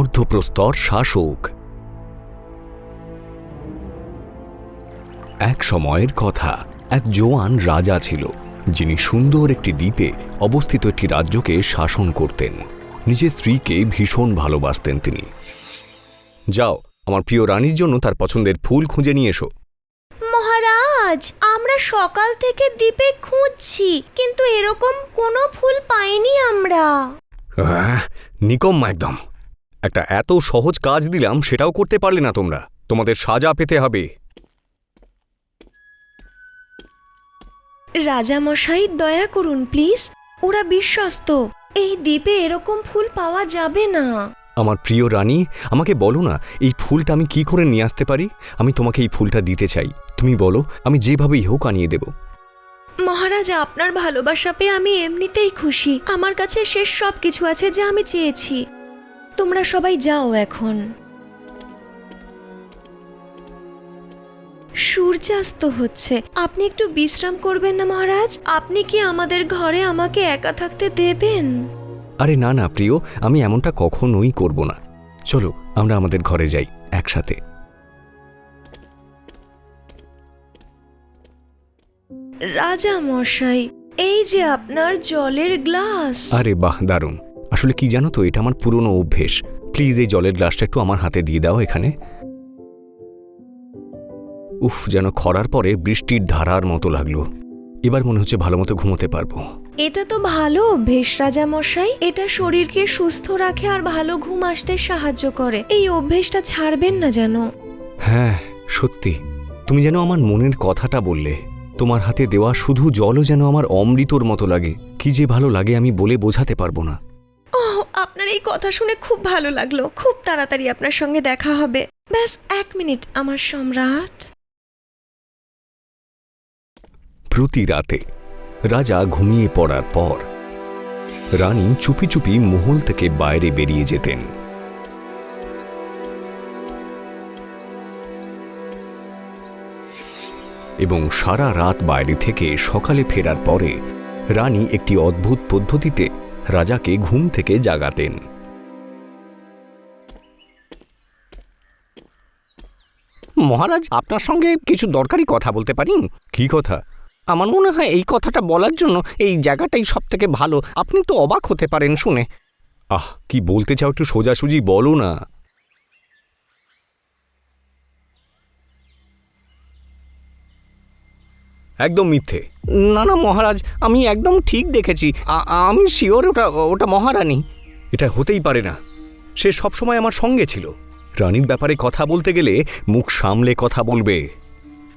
অর্ধপ্রস্তর শাসক। এক সময়ের কথা এক জোয়ান রাজা ছিল যিনি সুন্দর একটি দ্বীপে অবস্থিত একটি রাজ্যকে শাসন করতেন। নিজের স্ত্রীকে ভীষণ ভালোবাসতেন তিনি। যাও আমার প্রিয় রানীর জন্য তার পছন্দের ফুল খুঁজে নিয়ে এসো। মহারাজ আমরা সকাল থেকে দ্বীপে খুঁজছি কিন্তু এরকম কোনো ফুল পাইনি আমরা। নিকম্মা একদম। একটা এত সহজ কাজ দিলাম সেটাও করতে পারলে না তোমরা। তোমাদের সাজা পেতে হবে। রাজা রাজামশাই দয়া করুন প্লিজ। ওরা বিশ্বস্ত। এই দ্বীপে এরকম ফুল পাওয়া যাবে না। আমার প্রিয় রানী আমাকে বলো না এই ফুলটা আমি কি করে নিয়ে আসতে পারি? আমি তোমাকে এই ফুলটা দিতে চাই। তুমি বলো আমি যেভাবেই হোক আনিয়ে দেব। মহারাজ আপনার ভালোবাসা পেয়ে আমি এমনিতেই খুশি। আমার কাছে শেষ সব কিছু আছে যা আমি চেয়েছি। তোমরা সবাই যাও এখন। সূর্যাস্ত হচ্ছে। আপনি একটু বিশ্রাম করবেন না মহারাজ? আপনি কি আমাদের ঘরে আমাকে একা থাকতে দেবেন? আরে না না প্রিয় আমি এমনটা কখনোই করব না। চলো আমরা আমাদের ঘরে যাই একসাথে। রাজা মশাই এই যে আপনার জলের গ্লাস। আরে বাহ দারুণ। আসলে কি জানো তো এটা আমার পুরনো অভ্যেস। প্লিজ এই জলের গ্লাসটা একটু আমার হাতে দিয়ে দাও এখানে। উফ যেন খরার পরে বৃষ্টির ধারার মতো লাগল। এবার মনে হচ্ছে ভালো মতো ঘুমোতে পারব। এটা তো ভালো অভ্যেস রাজা মশাই এটা শরীরকে সুস্থ রাখে আর ভালো ঘুম আসতে সাহায্য করে। এই অভ্যেসটা ছাড়বেন না যেন। হ্যাঁ সত্যি। তুমি যেন আমার মনের কথাটা বললে। তোমার হাতে দেওয়া শুধু জলও যেন আমার অমৃতর মতো লাগে। কি যে ভালো লাগে আমি বলে বোঝাতে পারব না। আপনার এই কথা শুনে খুব ভালো লাগল। খুব তাড়াতাড়ি আপনার সঙ্গে দেখা হবে। ব্যাস, এক মিনিট, আমার সম্রাট। প্রতি রাতে রাজা ঘুমিয়ে পড়ার পর রানী চুপি চুপি মহল থেকে বাইরে বেরিয়ে যেতেন। এবং সারা রাত বাইরে থেকে সকালে ফেরার পরে রানী একটি অদ্ভুত পদ্ধতিতে রাজাকে ঘুম থেকে জাগাতেন। মহারাজ আপনার সঙ্গে কিছু দরকারি কথা বলতে পারি? কি কথা? আমার মনে হয় এই কথাটা বলার জন্য এই জায়গাটাই সব থেকে ভালো। আপনি তো অবাক হতে পারেন শুনে। আহ কি বলতে চাও একটু সোজাসুজি বলো না। একদম মিথ্যে। না না মহারাজ আমি একদম ঠিক দেখেছি। আমি শিওর ওটা ওটা মহারানী। এটা হতেই পারে না। সে সবসময় আমার সঙ্গে ছিল। রানীর ব্যাপারে কথা বলতে গেলে মুখ সামলে কথা বলবে।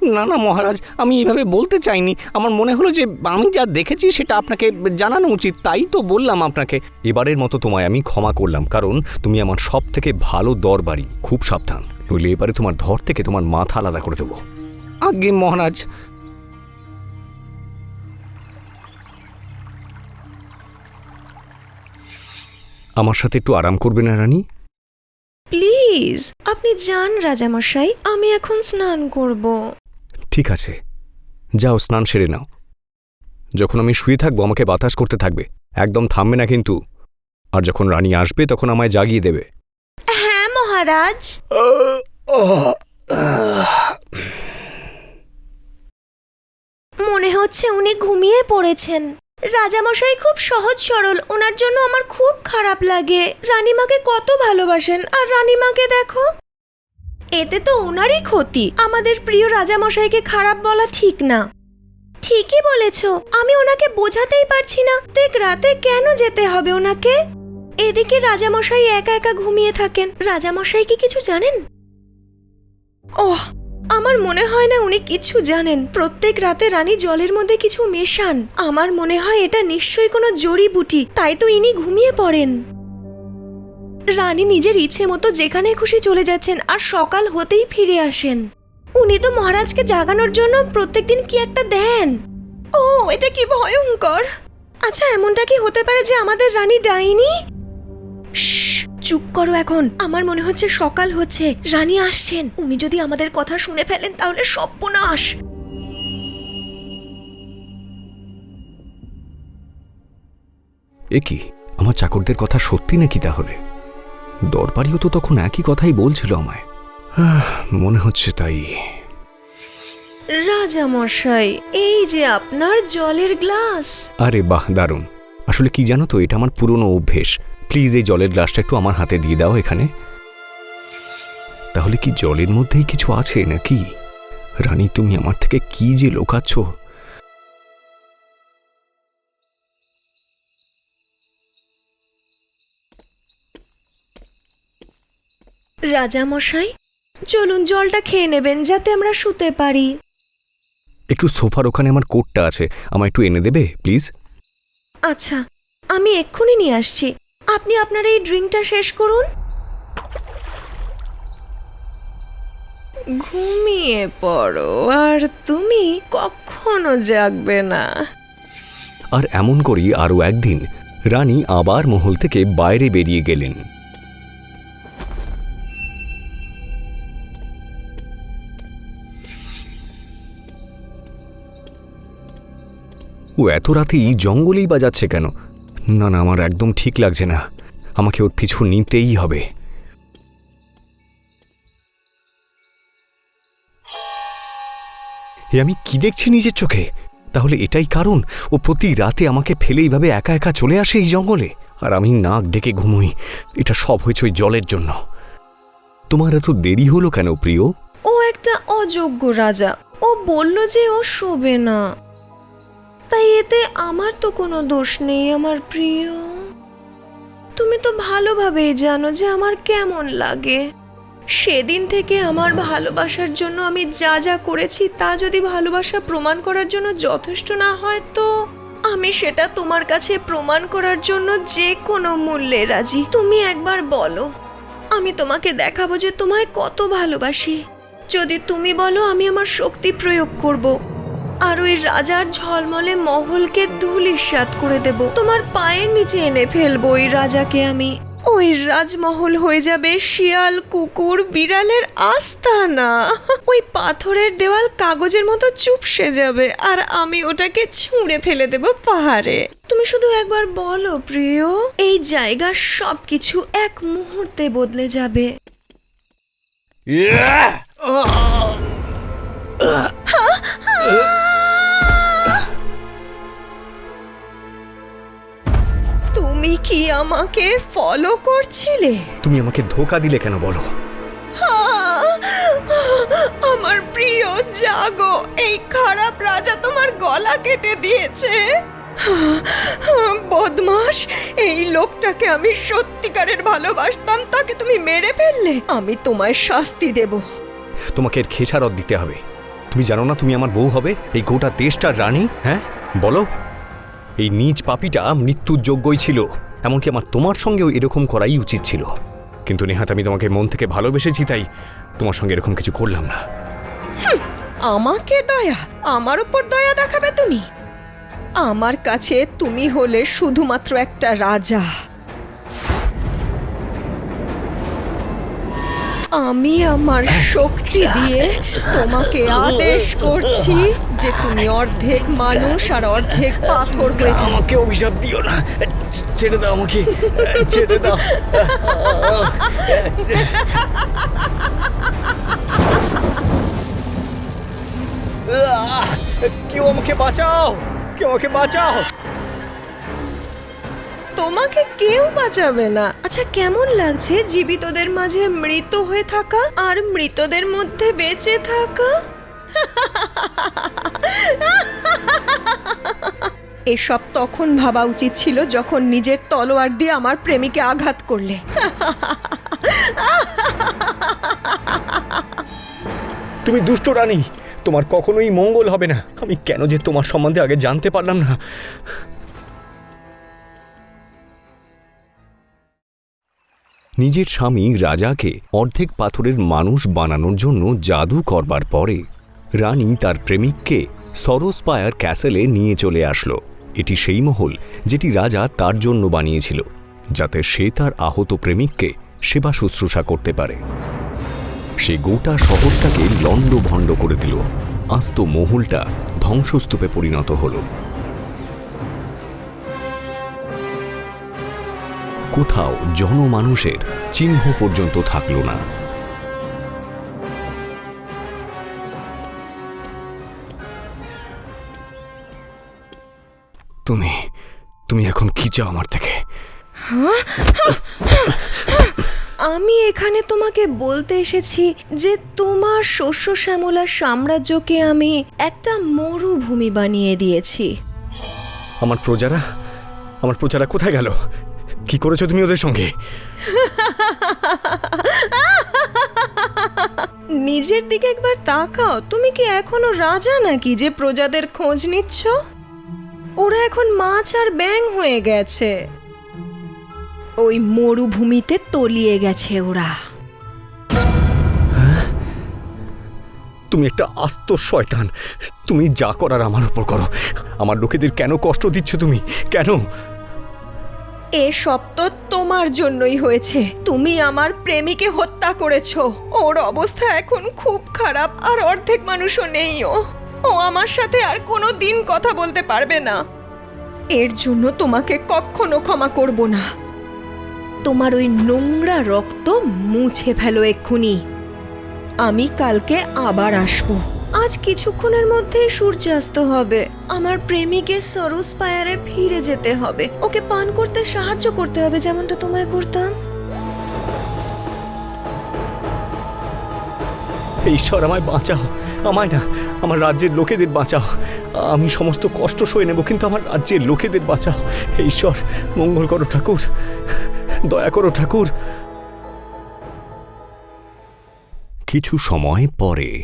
না না মহারাজ আমি এইভাবে বলতে চাইনি। আমার মনে হলো যে আমি যা দেখেছি সেটা আপনাকে জানানো উচিত তাই তো বললাম আপনাকে। এবারের মতো তোমায় আমি ক্ষমা করলাম কারণ তুমি আমার সব থেকে ভালো দরবারি খুব সাবধান। নইলে এবারে তোমার ধর থেকে তোমার মাথা আলাদা করে দেবো। আগে মহারাজ আমার সাথে একটু আরাম করবে না রানী? প্লিজ আপনি যান রাজামশাই আমি এখন স্নান করব। ঠিক আছে। যাও স্নান সেরে নাও। যখন আমি শুয়ে থাকব আমাকে বাতাস করতে থাকবে। একদম থামবে না কিন্তু। আর যখন রানী আসবে তখন আমায় জাগিয়ে দেবে। হ্যাঁ মহারাজ। মনে হচ্ছে উনি ঘুমিয়ে পড়েছেন। রাজামশাই খুব সহজ সরল, ওনার জন্য আমার খুব খারাপ লাগে। রানীমাকে কত ভালোবাসেন, আর রানীমাকে দেখো। এতে তো ওনারই ক্ষতি, আমাদের প্রিয় রাজামশাইকে খারাপ বলা ঠিক না। ঠিকই বলেছ, আমি ওনাকে বোঝাতেই পারছি না প্রত্যেক রাতে কেন যেতে হবে ওনাকে? এদিকে রাজামশাই একা একা ঘুমিয়ে থাকেন, রাজামশাই কি কিছু জানেন? ওহ আমার মনে হয় না উনি কিছু জানেন। প্রত্যেক রাতে রানী জলের মধ্যে কিছু মেশান। আমার মনে হয় এটা নিশ্চয়ই কোনো জড়িবুটি তাই তো ইনি ঘুমিয়ে পড়েন। রানী নিজের ইচ্ছে মতো যেখানে খুশি চলে যাচ্ছেন আর সকাল হতেই ফিরে আসেন। উনি তো মহারাজকে জাগানোর জন্য প্রত্যেকদিন কি একটা দেন। ও, এটা কি ভয়ঙ্কর! আচ্ছা এমনটা কি হতে পারে যে আমাদের রানী ডাইনি? চুপ করো এখন। আমার মনে হচ্ছে সকাল হচ্ছে। রানী আসছেন। উনি যদি আমাদের কথা শুনে ফেলেন তাহলে সর্বনাশ। এ কি? আমার চাকরদের কথা সত্যি নাকি তাহলে? দরবারিও তো তখন একই কথাই বলছিল আমায়। আহ, মনে হচ্ছে তাই। রাজা মশাই এই যে আপনার জলের গ্লাস। আরে বাহ দারুণ। আসলে কি জানো তো এটা আমার পুরনো অভ্যেস। প্লিজ এই জলের গ্লাসটা একটু আমার হাতে দিয়ে দাও এখানে। তাহলে কি জলের মধ্যেই কিছু আছে নাকি? রানী তুমি আমার থেকে কি যে লোকাচ্ছ? রাজা মশাই চলুন জলটা খেয়ে নেবেন যাতে আমরা শুতে পারি। একটু সোফার ওখানে আমার কোটটা আছে আমায় একটু এনে দেবে প্লিজ আচ্ছা আমি এক্ষুনি নিয়ে আসছি। আপনি আপনার এই ড্রিঙ্কটা শেষ করুন। ঘুমিয়ে পড়ো, আর তুমি কখনো জাগবে না। আর এমন করেই আরও একদিন রানী আবার মহল থেকে বাইরে বেরিয়ে গেলেন। ও এত রাতেই জঙ্গলেই বাজাচ্ছে কেন? না না, আমার একদম ঠিক লাগছে না। আমাকে ওর পিছু নিতেই হবে। এ, আমি কি দেখছি নিজের চোখে? তাহলে এটাই কারণ? ও প্রতি রাতে আমাকে ফেলে এইভাবে একা একা চলে আসে এই জঙ্গলে? আর আমি নাক ডেকে ঘুমোই। এটা সব হয়েছে ওই জলের জন্য। তোমার এত দেরি হলো কেন, প্রিয়? ও একটা অযোগ্য রাজা। ও বলল যে ও শোবে না। তাই এতে আমার তো কোনো দোষ নেই, আমার প্রিয়। তুমি তো ভালোভাবেই জানো যে আমার কেমন লাগে। সেদিন থেকে আমার ভালোবাসার জন্য আমি যা যা করেছি, তা যদি ভালোবাসা প্রমাণ করার জন্য যথেষ্ট না হয়, তো আমি সেটা তোমার কাছে প্রমাণ করার জন্য যে কোনো মূল্যে রাজি। তুমি একবার বলো, আমি তোমাকে দেখাবো যে তোমায় কত ভালোবাসি। যদি তুমি বলো, আমি আমার শক্তি প্রয়োগ করব। আর ওই রাজার ঝলমলে মহলকে ধুলিস্বাত করে দেব। তোমার পায়ের নিচে এনে ফেলব ওই রাজাকে আমি। ওই রাজমহল হয়ে যাবে শিয়াল কুকুর বিড়ালের আস্তানা। ওই পাথরের দেওয়াল কাগজের মতো চুপসে যাবে আর আমি ওটাকে ছুঁড়ে ফেলে দেব পাহাড়ে। তুমি শুধু একবার বলো প্রিয় এই জায়গার সবকিছু এক মুহূর্তে বদলে যাবে। তুমি কি আমাকে ফলো করছিলে? তুমি আমাকে ধোকা দিলে কেন বলো? আমার প্রিয় জাগো এই খারাপ রাজা তোমার গলা কেটে দিয়েছে। বদমাস এই লোকটাকে আমি সত্যিকারের ভালোবাসতাম তাকে তুমি মেরে ফেললে আমি তোমায় শাস্তি দেব। তোমাকে এর খেসারত দিতে হবে। তুমি জানো না তুমি আমার বউ হবে? এই গোটা দেশটার রানী হ্যাঁ? বলো। এই নিজ পাপিটা মৃত্যুর যোগ্যই ছিল, এমনকি আমার তোমার সঙ্গেও এরকম করাই উচিত ছিল। কিন্তু নেহাত, আমি তোমাকে মন থেকে ভালোবেসেছি, তাই তোমার সঙ্গে এরকম কিছু করলাম না। আমাকে দয়া, আমার উপর দয়া দেখাবে তুমি? আমার কাছে তুমি হলে শুধুমাত্র একটা রাজা। আমি আমার শক্তি দিয়ে তোমাকে আদেশ করছি যে তুমি অর্ধেক মানুষ আর অর্ধেক পাথর হয়ে যাও। আমাকে অভিশাপ দিও না। ছেড়ে দাও আমাকে। ছেড়ে দাও। কেউ আমাকে বাঁচাও। কেউ আমাকে বাঁচাও। তোমাকে কেউ বাঁচাবে না। আচ্ছা কেমন লাগছে জীবিতদের মাঝে মৃত হয়ে থাকা আর মৃতদের মধ্যে বেঁচে থাকা? এসব তখন ভাবা উচিত ছিল যখন নিজের তলোয়ার দিয়ে আমার প্রেমিকে আঘাত করলে। তুমি দুষ্ট রানী, তোমার কখনোই মঙ্গল হবে না। আমি কেন যে তোমার সম্বন্ধে আগে জানতে পারলাম না। নিজের স্বামী রাজাকে অর্ধেক পাথরের মানুষ বানানোর জন্য জাদু করবার পরে রানী তার প্রেমিককে সরোসপায়ার ক্যাসেলে নিয়ে চলে আসলো। এটি সেই মহল যেটি রাজা তার জন্য বানিয়েছিল, যাতে সে তার আহত প্রেমিককে সেবা শুশ্রূষা করতে পারে। সে গোটা শহরটাকে লণ্ডভণ্ড করে দিল। আস্ত মহলটা ধ্বংসস্তূপে পরিণত হলো। কোথাও জনমানুষের চিহ্ন পর্যন্ত থাকল না। তুমি তুমি এখন কি চাও আমার থেকে? আমি এখানে তোমাকে বলতে এসেছি যে তোমার শস্য শ্যামলার সাম্রাজ্যকে আমি একটা মরুভূমি বানিয়ে দিয়েছি। আমার প্রজারা আমার প্রজারা কোথায় গেল? কি করেছ তুমি ওদের সঙ্গে? নিজের দিকে একবার তাকাও। তুমি কি এখনও রাজা নাকি যে প্রজাদের খোঁজ নিচ্ছ? ওরা এখন মাছ আর ব্যাং হয়ে গেছে। ওই মরুভূমিতে তলিয়ে গেছে ওরা। তুমি একটা আস্ত শয়তান। তুমি যা করার আমার উপর করো। আমার লোকেদের কেন কষ্ট দিচ্ছ তুমি? কেন? এসব তো তোমার জন্যই হয়েছে। তুমি আমার প্রেমিকে হত্যা করেছ। ওর অবস্থা এখন খুব খারাপ, আর অর্ধেক মানুষও নেই ও। ও আমার সাথে আর কোনো দিন কথা বলতে পারবে না। এর জন্য তোমাকে কখনো ক্ষমা করব না। তোমার ওই নোংরা রক্ত মুছে ফেলো এক্ষুনি। আমি কালকে আবার আসব। আজ কিছুক্ষণের মধ্যেই সূর্যাস্ত হবে। আমার প্রেমিকের সরোজ পায়ারে ফিরে যেতে হবে। ওকে পান করতে সাহায্য করতে হবে, যেমনটা তোমায় করতাম। ঈশ্বর, আমায় বাঁচাও। আমায় না, আমার রাজ্যের লোকেদের বাঁচাও। আমি সমস্ত কষ্ট সয়ে নেব, কিন্তু আমার রাজ্যের লোকেদের বাঁচাও। ঈশ্বর, মঙ্গল করো ঠাকুর। দয়া করো ঠাকুর। কিছু সময় পরে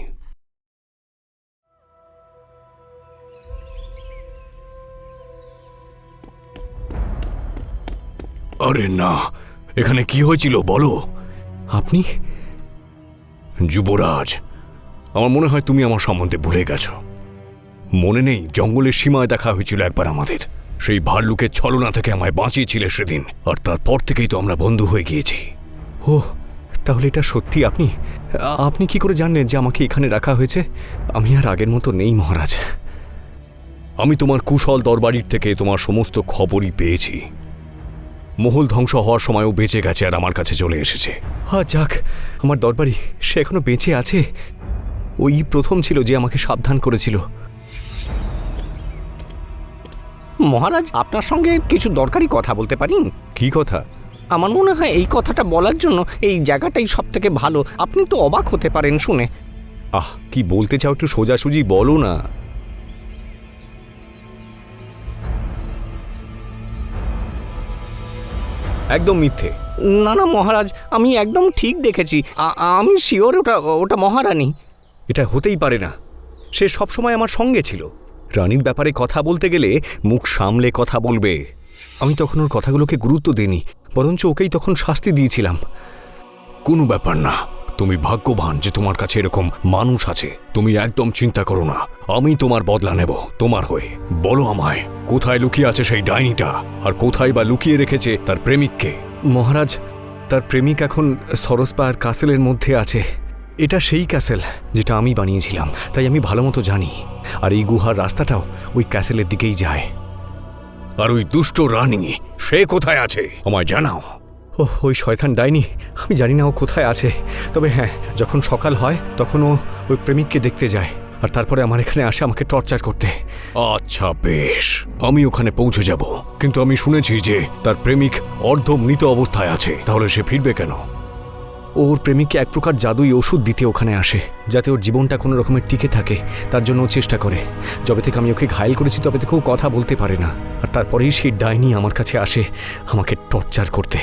আরে না এখানে কি হয়েছিল বলো? আপনি? যুবরাজ আমার মনে হয় তুমি আমার সম্বন্ধে ভুলে গেছো। মনে নেই জঙ্গলের সীমায় দেখা হয়েছিল একবার আমাদের। সেই ভাল্লুকের ছলনা থেকে আমায় বাঁচিয়েছিলে সেদিন আর তারপর থেকেই তো আমরা বন্ধু হয়ে গিয়েছি। ও তাহলে এটা সত্যি আপনি? আপনি কি করে জানলেন যে আমাকে এখানে রাখা হয়েছে? আমি আর আগের মতো নেই মহারাজ। আমি তোমার কুশল দরবারির থেকে তোমার সমস্ত খবরই পেয়েছি। মহল ধ্বংস হওয়ার সময়ও বেঁচে গেছে আর আমার কাছে চলে এসেছে। হ্যাঁ যাক আমার দরবারি সে এখনও বেঁচে আছে। ওই প্রথম ছিল যে আমাকে সাবধান করেছিল। মহারাজ আপনার সঙ্গে কিছু দরকারি কথা বলতে পারি? কি কথা? আমার মনে হয় এই কথাটা বলার জন্য এই জায়গাটাই সব থেকে ভালো। আপনি তো অবাক হতে পারেন শুনে। আহ কি বলতে চাও একটু সোজাসুজি বলো না। একদম মিথ্যে। না না মহারাজ আমি একদম ঠিক দেখেছি। আমি শিওর ওটা ওটা মহারানী। এটা হতেই পারে না। সে সবসময় আমার সঙ্গে ছিল। রানীর ব্যাপারে কথা বলতে গেলে মুখ সামলে কথা বলবে। আমি তখন ওর কথাগুলোকে গুরুত্ব দিইনি বরঞ্চ ওকেই তখন শাস্তি দিয়েছিলাম। কোনো ব্যাপার না। তুমি ভাগ্যবান যে তোমার কাছে এরকম মানুষ আছে। তুমি একদম চিন্তা করো না। আমি তোমার বদলা নেব তোমার হয়ে। বলো আমায়। কোথায় লুকিয়ে আছে সেই ডাইনিটা? আর কোথায় বা লুকিয়ে রেখেছে তার প্রেমিককে? মহারাজ, তার প্রেমিক এখন সরসপায়ার কাসেলের মধ্যে আছে। এটা সেই ক্যাসেল যেটা আমি বানিয়েছিলাম। তাই আমি ভালো মতো জানি। আর এই গুহার রাস্তাটাও ওই ক্যাসেলের দিকেই যায়। আর ওই দুষ্ট রানী, সে কোথায় আছে? আমায় জানাও। ও ওই শয়তান ডাইনি, আমি জানি না ও কোথায় আছে। তবে হ্যাঁ যখন সকাল হয়, তখন ও ওই প্রেমিককে দেখতে যায়। আর তারপরে আমার এখানে আসে আমাকে টর্চার করতে। আচ্ছা বেশ। আমি ওখানে পৌঁছে যাব। কিন্তু আমি শুনেছি যে তার প্রেমিক অর্ধ মৃত অবস্থায় আছে। তাহলে সে ফিরবে কেন? ওর প্রেমিককে এক প্রকার জাদুই ওষুধ দিতে ওখানে আসে যাতে ওর জীবনটা কোনো রকমের টিকে থাকে তার জন্য ও চেষ্টা করে। যবে থেকে আমি ওকে ঘায়েল করেছি তবে থেকে ও কথা বলতে পারে না। আর তারপরেই সেই ডাইনি আমার কাছে আসে আমাকে টর্চার করতে।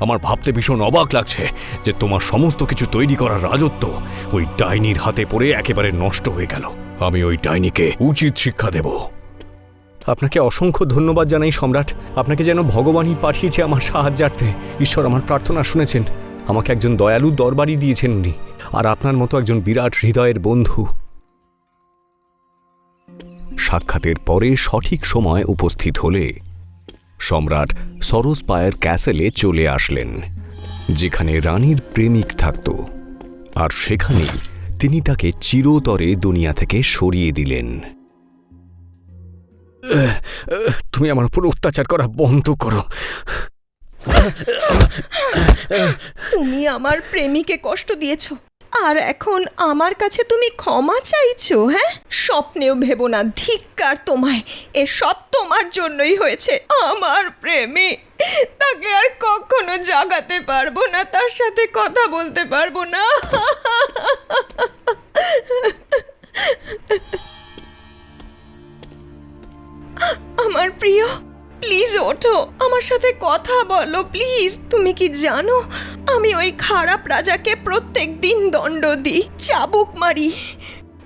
আমার ভাবতে ভীষণ অবাক লাগছে যে তোমার সমস্ত কিছু তৈরি করার রাজত্ব ওই ডাইনির হাতে পড়ে একেবারে নষ্ট হয়ে গেল। আমি ওই ডাইনিকে উচিত শিক্ষা দেব। আপনাকে অসংখ্য ধন্যবাদ জানাই সম্রাট। আপনাকে যেন ভগবানই পাঠিয়েছে আমার সাহায্যার্থে। ঈশ্বর আমার প্রার্থনা শুনেছেন। আমাকে একজন দয়ালু দরবারি দিয়েছেন উনি। আর আপনার মতো একজন বিরাট হৃদয়ের বন্ধু। সাক্ষাতের পরে সঠিক সময় উপস্থিত হলে সম্রাট সরোজ পায়ের ক্যাসেলে চলে আসলেন যেখানে রানীর প্রেমিক থাকত আর সেখানেই তিনি তাকে চিরতরে দুনিয়া থেকে সরিয়ে দিলেন। তুমি আমার উপর অত্যাচার করা বন্ধ করো। তুমি আমার প্রেমিকে কষ্ট দিয়েছ। আর এখন আমার কাছে তুমি ক্ষমা চাইছো হ্যাঁ? স্বপ্নেও ভেবো না, ধিক্কার তোমায়। এসব তোমার জন্যই হয়েছে, আমার প্রেমী। তাকে আর কখনো জাগাতে পারব না, তার সাথে কথা বলতে পারব না। আমার প্রিয়, প্লিজ ওঠো, আমার সাথে কথা বলো, প্লিজ। তুমি কি জানো আমি ওই খারাপ রাজাকে প্রত্যেক দিন দণ্ড দিই, চাবুক মারি।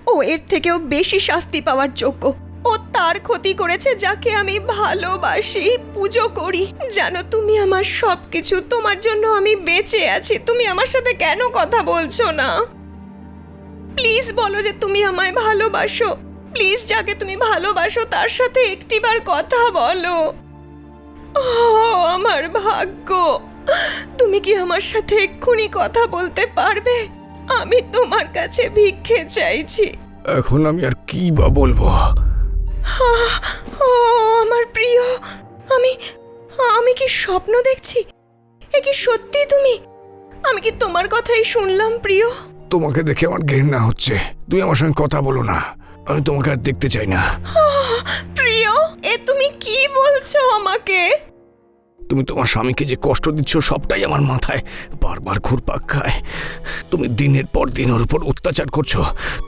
ও এর থেকেও বেশি শাস্তি পাওয়ার যোগ্য। ও তার ক্ষতি করেছে যাকে আমি ভালোবাসি, পুজো করি। জানো, তুমি আমার সব কিছু তোমার জন্য আমি বেঁচে আছি। তুমি আমার সাথে কেন কথা বলছো না? প্লিজ বলো যে তুমি আমায় ভালোবাসো। প্লিজ যাকে তুমি ভালোবাসো, তার সাথে একটিবার কথা বলো। ও, আমার ভাগ্য। তুমি কি আমার সাথে এক্ষুনি কথা বলতে পারবে? আমি তোমার কাছে ভিক্ষে চাইছি। এখন আমি আর কি বা বলব? ও আমার প্রিয় আমি আমি কি স্বপ্ন দেখছি? এ কি সত্যি তুমি? আমি কি তোমার কথাই শুনলাম প্রিয়? তোমাকে দেখে আমার ঘেন্না হচ্ছে। তুমি আমার সঙ্গে কথা বলো না। আমি তোমাকে আর দেখতে চাই না। প্রিয় এ তুমি কি বলছো আমাকে? তুমি তোমার স্বামীকে যে কষ্ট দিচ্ছ, সবটাই আমার মাথায় বারবার ঘুরপাক খায়। তুমি দিনের পর দিন ওর উপর অত্যাচার করছ।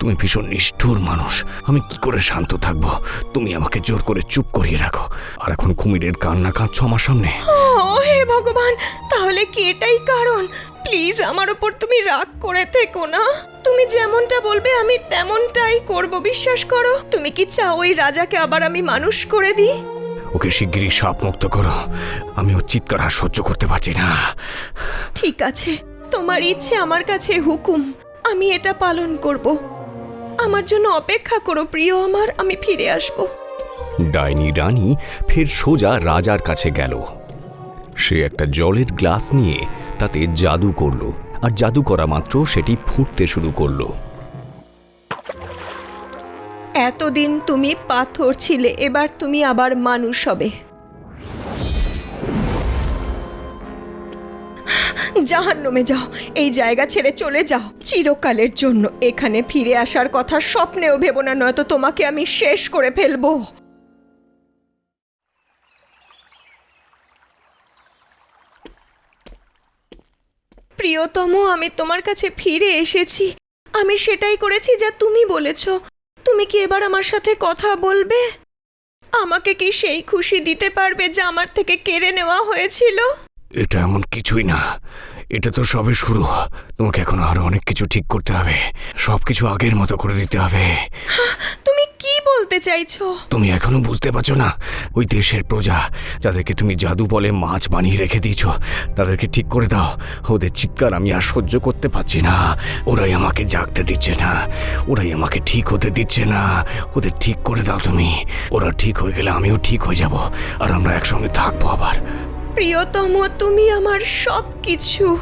তুমি ভীষণ নিষ্ঠুর মানুষ। আমি কি করে শান্ত থাকব? তুমি আমাকে জোর করে চুপ করিয়ে রাখো। আর এখন কুমিরের কান্না কাঁদছো আমার সামনে। হে ভগবান, তাহলে কি এটাই কারণ? প্লিজ আমার উপর তুমি রাগ করে থেকো না। তুমি যেমনটা বলবে, আমি তেমনটাই করব, বিশ্বাস করো। তুমি কি চাও ওই রাজাকে আবার আমি মানুষ করে দিই? ওকে শিগগিরই সাপ মুক্ত করো। আমি ওর চিৎকার আর সহ্য করতে পারছি না। ঠিক আছে তোমার ইচ্ছে আমার কাছে হুকুম আমি এটা পালন করব। আমার জন্য অপেক্ষা করো প্রিয় আমার আমি ফিরে আসব। ডাইনি রানী ফের সোজা রাজার কাছে গেল। সে একটা জলের গ্লাস নিয়ে তাতে জাদু করল আর জাদু করা মাত্র সেটি ফুটতে শুরু করল। এতদিন তুমি পাথর ছিলে, এবার তুমি আবার মানুষ হবে। জাহান্নামে যাও, এই জায়গা ছেড়ে চলে যাও। চিরকালের জন্য এখানে ফিরে আসার কথা স্বপ্নেও ভেবো না, নয়তো তোমাকে আমি শেষ করে ফেলব। প্রিয়তম আমি তোমার কাছে ফিরে এসেছি। আমি সেটাই করেছি যা তুমি বলেছ। তুমি কি এবার আমার সাথে কথা বলবে? আমাকে কি সেই খুশি দিতে পারবে যা আমার থেকে কেড়ে নেওয়া হয়েছিল? এটা এমন কিছুই না। এটা তো সবে শুরু। তোমাকে এখন আরও অনেক কিছু ঠিক করতে হবে। সবকিছু আগের মতো করে দিতে হবে। কি বলতে চাইছো? তুমি এখনও বুঝতে পারছ না ওই দেশের প্রজা যাদেরকে তুমি জাদু বলে মাছ বানিয়ে রেখে দিয়েছ তাদেরকে ঠিক করে দাও। ওদের চিৎকার আমি আর সহ্য করতে পারছি না। ওরাই আমাকে জাগতে দিচ্ছে না ওরাই আমাকে ঠিক হতে দিচ্ছে না। ওদের ঠিক করে দাও তুমি। ওরা ঠিক হয়ে গেলে আমিও ঠিক হয়ে যাব আর আমরা একসঙ্গে থাকব আবার। প্রিয়তম তুমি আমার সব কিছু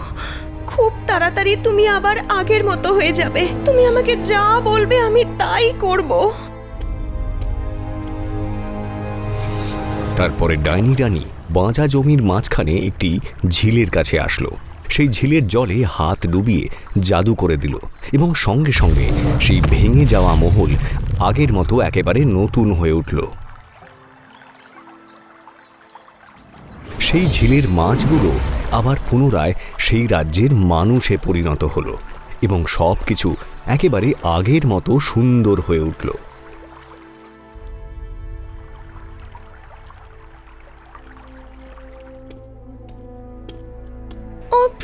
খুব তাড়াতাড়ি তুমি আবার আগের মতো হয়ে যাবে। তুমি আমাকে যা বলবে আমি তাই করব। তারপরে ডাইনি রানী বাঁচা জমির মাঝখানে একটি ঝিলের কাছে আসলো। সেই ঝিলের জলে হাত ডুবিয়ে জাদু করে দিল এবং সঙ্গে সঙ্গে সেই ভেঙে যাওয়া মহল আগের মতো একেবারে নতুন হয়ে উঠল। সেই ঝিলের মাছগুলো আবার পুনরায় সেই রাজ্যের মানুষে পরিণত হলো এবং সব কিছু একেবারে আগের মতো সুন্দর হয়ে উঠল।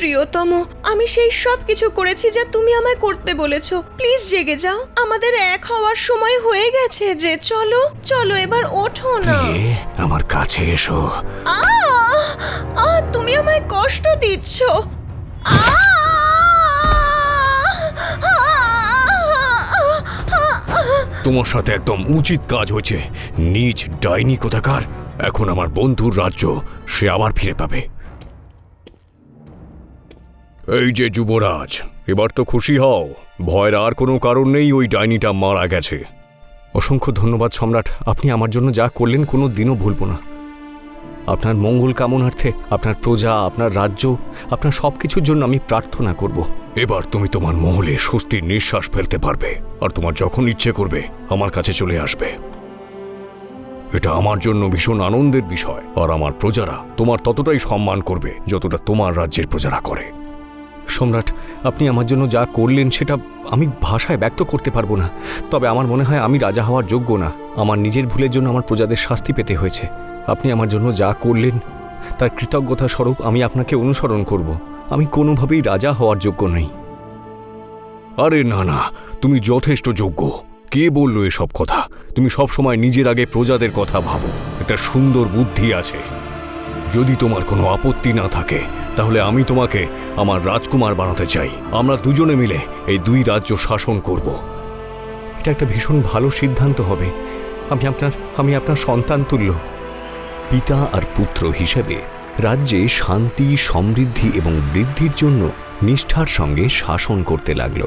প্রিয়তম আমি সেই সব কিছু করেছি যা তুমি আমায় করতে বলেছ। প্লিজ জেগে যাও। আমাদের এক হওয়ার সময় হয়ে গেছে যে চলো চলো এবার ওঠো না। আমার কাছে এসো! আহ, তুমি আমায় কষ্ট দিচ্ছ! তোমার সাথে একদম উচিত কাজ হয়েছে। নিজ ডাইনি কোথাকার? এখন আমার বন্ধুর রাজ্য সে আবার ফিরে পাবে। এই যে যুবরাজ, এবার তো খুশি হও। ভয়ের আর কোনো কারণ নেই, ওই ডাইনিটা মারা গেছে। অসংখ্য ধন্যবাদ সম্রাট, আপনি আমার জন্য যা করলেন কোনো দিনও ভুলব না। আপনার মঙ্গল কামনার্থে, আপনার প্রজা, আপনার রাজ্য, আপনার সব কিছুর জন্য আমি প্রার্থনা করব। এবার তুমি তোমার মহলে স্বস্তির নিঃশ্বাস ফেলতে পারবে, আর তোমার যখন ইচ্ছে করবে, আমার কাছে চলে আসবে। এটা আমার জন্য ভীষণ আনন্দের বিষয়, আর আমার প্রজারা তোমার ততটাই সম্মান করবে, যতটা তোমার রাজ্যের প্রজারা করে। সম্রাট, আপনি আমার জন্য যা করলেন সেটা আমি ভাষায় ব্যক্ত করতে পারব না। তবে আমার মনে হয় আমি রাজা হওয়ার যোগ্য না। আমার নিজের ভুলের জন্য আমার প্রজাদের শাস্তি পেতে হয়েছে। আপনি আমার জন্য যা করলেন, তার কৃতজ্ঞতা স্বরূপ আমি আপনাকে অনুসরণ করব। আমি কোনোভাবেই রাজা হওয়ার যোগ্য নই। আরে না না, তুমি যথেষ্ট যোগ্য। কে বলল এসব কথা? তুমি সব সময় নিজের আগে প্রজাদের কথা ভাবো। একটা সুন্দর বুদ্ধি আছে। যদি তোমার কোনো আপত্তি না থাকে তাহলে আমি তোমাকে আমার রাজকুমার বানাতে চাই। আমরা দুজনে মিলে এই দুই রাজ্য শাসন করব। এটা একটা ভীষণ ভালো সিদ্ধান্ত হবে। আমি আপনার আমি আপনার সন্তান তুল্য। পিতা আর পুত্র হিসেবে রাজ্যে শান্তি, সমৃদ্ধি এবং বৃদ্ধির জন্য নিষ্ঠার সঙ্গে শাসন করতে লাগল।